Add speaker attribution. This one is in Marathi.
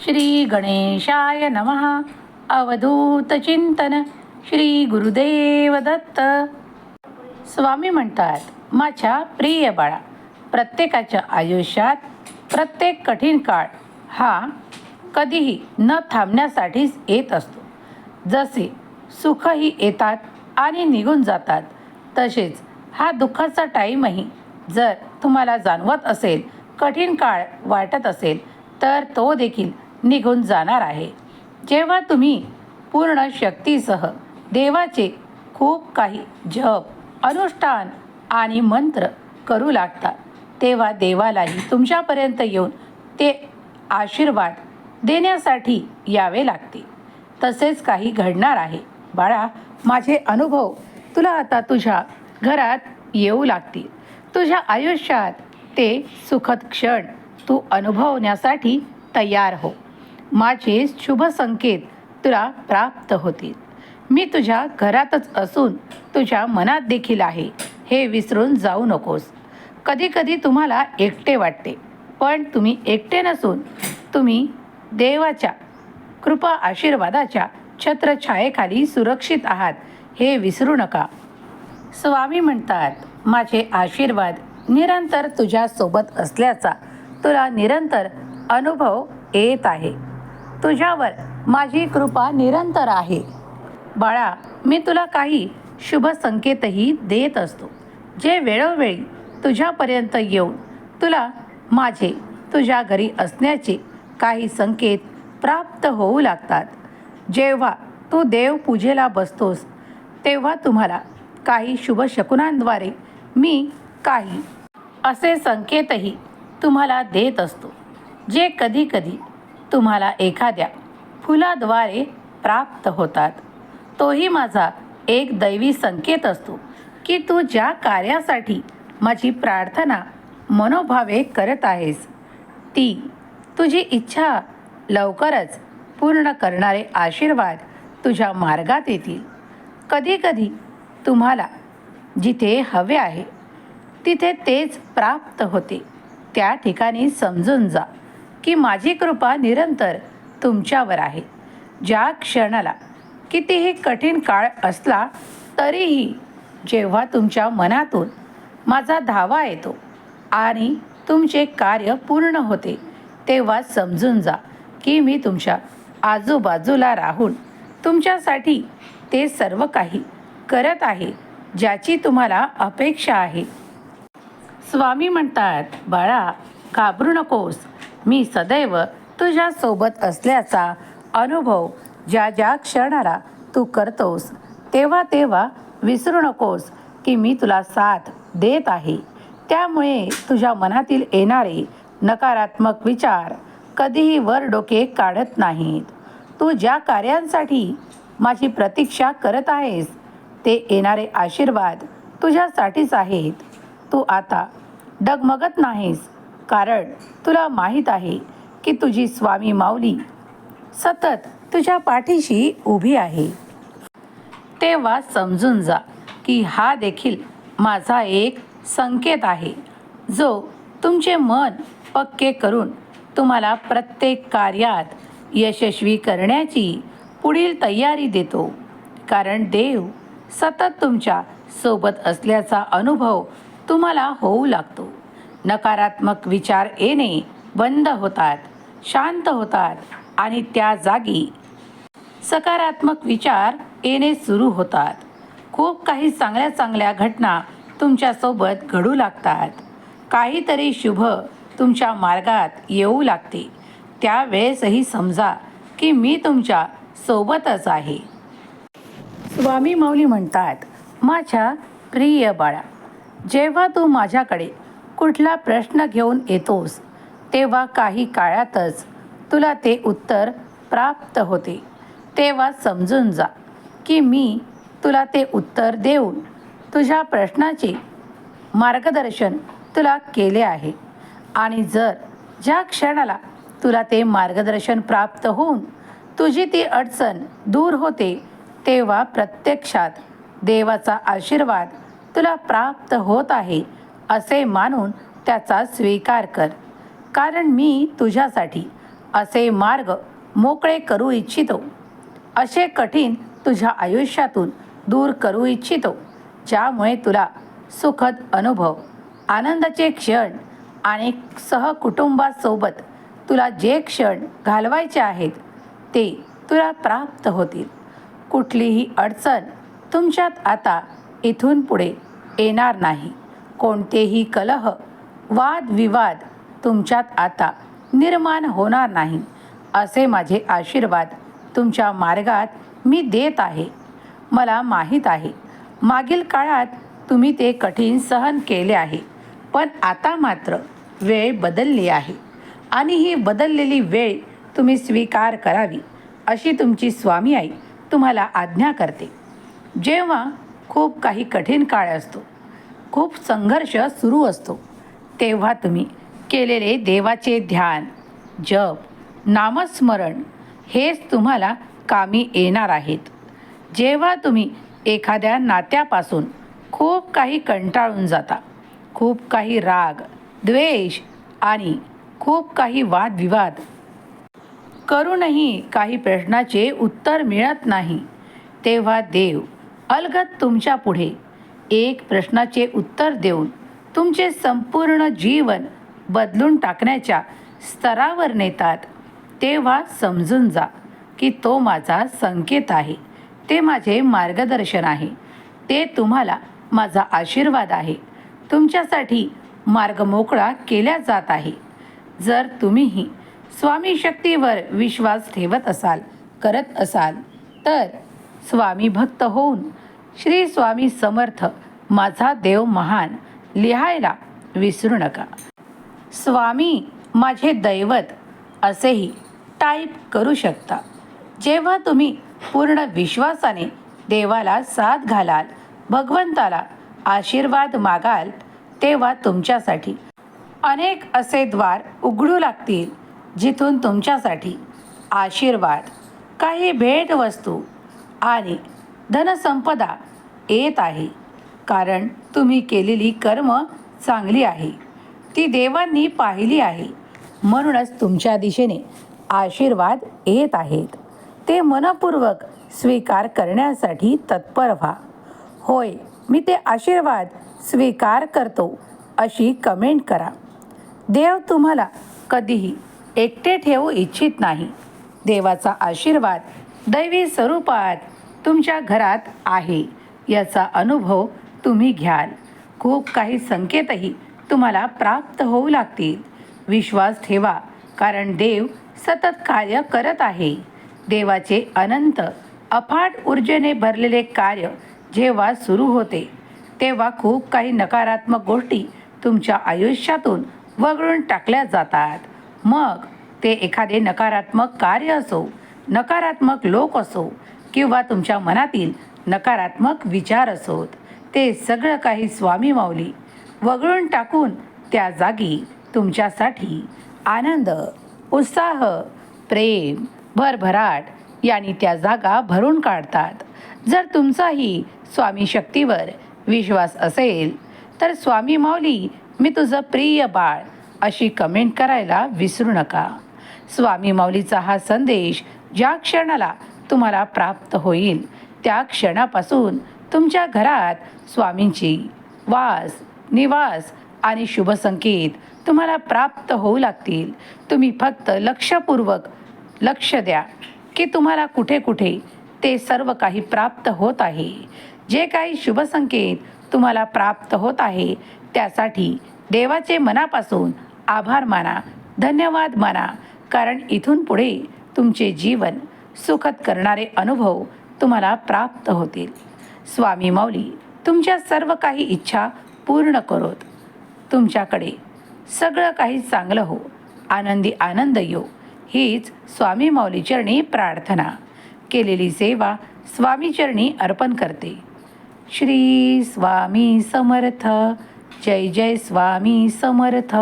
Speaker 1: श्री गणेशाय नमः। अवधूत चिंतन श्री गुरुदेव दत्त। स्वामी म्हणतात माझ्या प्रिय बाळा प्रत्येकाच्या आयुष्यात प्रत्येक कठीण काळ हा कधीही न थांबण्यासाठीच येत असतो. जसे सुखही येतात आणि निघून जातात तसेच हा दुःखाचा टाईमही जर तुम्हाला जाणवत असेल कठीण काळ वाटत असेल तर तो देखील निघून जाणार आहे. जेव्हा तुम्ही पूर्ण शक्तीसह देवाचे खूप काही जप अनुष्ठान आणि मंत्र करू लागता तेव्हा देवालाही तुमच्यापर्यंत येऊन ते आशीर्वाद देण्यासाठी यावे लागते. तसेच काही घडणार आहे. बाळा माझे अनुभव तुला आता तुझ्या घरात येऊ लागतील. तुझ्या आयुष्यात ते सुखद क्षण तू अनुभवण्यासाठी तयार हो. माझे शुभ संकेत तुला प्राप्त होतील. मी तुझ्या घरातच असून तुझ्या मनात देखील आहे. हे विसरून जाऊ नकोस. कधीकधी तुम्हाला एकटे वाटते. पण तुम्ही एकटे नसून तुम्ही देवाच्या कृपा आशीर्वादाच्या छत्रछायेखाली सुरक्षित आहात हे विसरू नका. स्वामी म्हणतात माझे आशीर्वाद निरंतर तुझ्यासोबत असल्याचा तुला निरंतर अनुभव येत आहे. तुझ्यावर माझी कृपा निरंतर आहे. बाळा मी तुला काही शुभ संकेतही देत असतो. जे वेळोवेळी तुझ्यापर्यंत येऊन तुला माझे तुझ्या घरी असण्याचे काही संकेत प्राप्त होऊ लागतात. जेव्हा तू देवपूजेला बसतोस तेव्हा तुम्हाला काही शुभ शकुनांद्वारे मी काही असे संकेतही तुम्हाला देत असतो. जे कधीकधी तुम्हाला एखाद्या फुलाद्वारे प्राप्त होतात. तोही माझा एक दैवी संकेत असतो की तू ज्या कार्यासाठी माझी प्रार्थना मनोभावे करत आहेस ती तुझी इच्छा लवकरच पूर्ण करणारे आशीर्वाद तुझ्या मार्गात येतील. कधीकधी तुम्हाला जिथे हवे आहे तिथे तेच प्राप्त होते. त्या ठिकाणी समजून जा की माझी कृपा निरंतर तुमच्यावर आहे. ज्या क्षणाला कितीही कठीण काळ असला तरीही जेव्हा तुमच्या मनातून माझा धावा येतो आणि तुमचे कार्य पूर्ण होते तेव्हा समजून जा की मी तुमच्या आजूबाजूला राहून तुमच्यासाठी ते सर्व काही करत आहे ज्याची तुम्हाला अपेक्षा आहे. स्वामी म्हणतात बाळा घाबरू नकोस. मी सदैव तुझ्यासोबत असल्याचा अनुभव ज्या ज्या क्षणाला तू करतोस तेव्हा तेव्हा विसरू नकोस की मी तुला साथ देत आहे. त्यामुळे तुझ्या मनातील येणारे नकारात्मक विचार कधीही वर डोके काढत नाहीत. तू ज्या कार्यांसाठी माझी प्रतीक्षा करत आहेस ते येणारे आशीर्वाद तुझ्यासाठीच आहेत. तू आता डगमगत नाहीस. कारण तुला माहीत आहे की तुझी स्वामी माऊली सतत तुझ्या पाठीशी उभी आहे. तेव्हा समजून जा की हा देखील माझा एक संकेत आहे. जो तुमचे मन पक्के करून तुम्हाला प्रत्येक कार्यात यशस्वी करण्याची पुढील तयारी देतो. कारण देव सतत तुमच्यासोबत असल्याचा अनुभव तुम्हाला होऊ लागतो. नकारात्मक विचार येणे बंद होतात शांत होतात आणि त्या जागी सकारात्मक विचार येणे सुरू होतात. खूप काही चांगल्या चांगल्या घटना तुमच्यासोबत घडू लागतात. काहीतरी शुभ तुमच्या मार्गात येऊ लागते. त्यावेळेसही समजा की मी तुमच्या सोबतच आहे. स्वामी माऊली म्हणतात माझ्या प्रिय बाळा जेव्हा तू माझ्याकडे कुठला प्रश्न घेऊन येतोस तेव्हा काही काळातच तुला ते उत्तर प्राप्त होते. तेव्हा समजून जा की मी तुला ते उत्तर देऊन तुझ्या प्रश्नाचे मार्गदर्शन तुला केले आहे. आणि जर ज्या क्षणाला तुला ते मार्गदर्शन प्राप्त होऊन तुझी ती अडचण दूर होते तेव्हा प्रत्यक्षात देवाचा आशीर्वाद तुला प्राप्त होत आहे असे मानून त्याचा स्वीकार कर. कारण मी तुझ्यासाठी असे मार्ग मोकळे करू इच्छितो. असे कठीण तुझ्या आयुष्यातून दूर करू इच्छितो ज्यामुळे तुला सुखद अनुभव आनंदाचे क्षण आणि सहकुटुंबासोबत तुला जे क्षण घालवायचे आहेत ते तुला प्राप्त होतील. कुठलीही अडचण तुमच्यात आता इथून पुढे येणार नाही. कोणतेही कलह वादविवाद तुमच्यात आता निर्माण होणार नाही. असे माझे आशीर्वाद तुमच्या मार्गात मी देत आहे. मला माहीत आहे. मागील काळात तुम्ही ते कठीण सहन केले आहे. पण आता मात्र वेळ बदलली आहे. आणि ही बदललेली वेळ तुम्ही स्वीकार करावी अशी तुमची स्वामी आई तुम्हाला आज्ञा करते. जेव्हा खूप काही कठीण काळ असतो. खूप संघर्ष सुरू असतो. तेव्हा तुम्ही केलेले देवाचे ध्यान जप नामस्मरण हेच तुम्हाला कामी येणार आहेत. जेव्हा तुम्ही एखाद्या नात्यापासून खूप काही कंटाळून जाता खूप काही राग द्वेष आणि खूप काही वादविवाद करूनही काही प्रश्नाचे उत्तर मिळत नाही तेव्हा देव अलगत तुमच्यापुढे एक प्रश्नाचे उत्तर देऊन तुमचे संपूर्ण जीवन बदलून टाकण्याच्या स्तरावर नेतात तेव्हा समजून जा की तो माझा संकेत आहे. ते माझे मार्गदर्शन आहे. ते तुम्हाला माझा आशीर्वाद आहे. तुमच्यासाठी मार्ग मोकळा केला जात आहे. जर तुम्हीही स्वामी शक्तीवर विश्वास ठेवत असाल करत असाल तर स्वामी भक्त होऊन श्री स्वामी समर्थ माझा देव महान लिहायला विसरू नका. स्वामी माझे दैवत असेही टाईप करू शकता. जेव्हा तुम्ही पूर्ण विश्वासाने देवाला साथ घालाल भगवंताला आशीर्वाद मागाल तेव्हा तुमच्यासाठी अनेक असे द्वार उघडू लागतील जिथून तुमच्यासाठी आशीर्वाद काही भेटवस्तू आणि धनसंपदा येत आहे. कारण तुम्ही केलेली कर्म चांगली आहे. ती देवांनी पाहिली आहे. म्हणूनच तुमच्या दिशेने आशीर्वाद येत आहेत. ते मनपूर्वक स्वीकार करण्यासाठी तत्पर व्हा. होय मी ते आशीर्वाद स्वीकार करतो अशी कमेंट करा. देव तुम्हाला कधीही एकटे ठेवू इच्छित नाही. देवाचा आशीर्वाद दैवी स्वरूपात तुमच्या घरात आहे. याचा अनुभव तुम्ही घ्याल. खूप काही संकेतही तुम्हाला प्राप्त होऊ लागतील. विश्वास ठेवा कारण देव सतत कार्य करत आहे. देवाचे अनंत अफाट ऊर्जेने भरलेले कार्य जेव्हा सुरू होते तेव्हा खूप काही नकारात्मक गोष्टी तुमच्या आयुष्यातून वगळून टाकल्या जातात. मग ते एखादे नकारात्मक कार्य असो नकारात्मक लोक असो किंवा तुमच्या मनातील नकारात्मक विचार असोत. ते सगळं काही स्वामी माऊली. वगळून टाकून त्या जागी तुमच्यासाठी आनंद उत्साह प्रेम भरभराट यांनी त्या जागा भरून काढतात. जर तुमचाही स्वामी शक्तीवर विश्वास असेल तर स्वामी माऊली मी तुझं प्रिय बाळ अशी कमेंट करायला विसरू नका. स्वामी माऊलीचा हा संदेश ज्या क्षणाला तुम्हाला प्राप्त होईल. त्या क्षणापासून तुमच्या घरात स्वामींची वास निवास आणि शुभसंकेत तुम्हाला प्राप्त होऊ लागतील. तुम्ही फक्त लक्षपूर्वक लक्ष द्या की तुम्हाला कुठे कुठे ते सर्व काही प्राप्त होत आहे. जे काही शुभसंकेत तुम्हाला प्राप्त होत आहे त्यासाठी देवाचे मनापासून आभार माना. धन्यवाद माना. कारण इथून पुढे तुमचे जीवन सुखद करणारे अनुभव तुम्हाला प्राप्त होतील. स्वामी माऊली तुमच्या सर्व काही इच्छा पूर्ण करोत. तुमच्याकडे सगळं काही चांगलं हो. आनंदी आनंद यो. हीच स्वामी माऊलीचरणी प्रार्थना. केलेली सेवा स्वामीचरणी अर्पण करते. श्री स्वामी समर्थ. जय जय स्वामी समर्थ.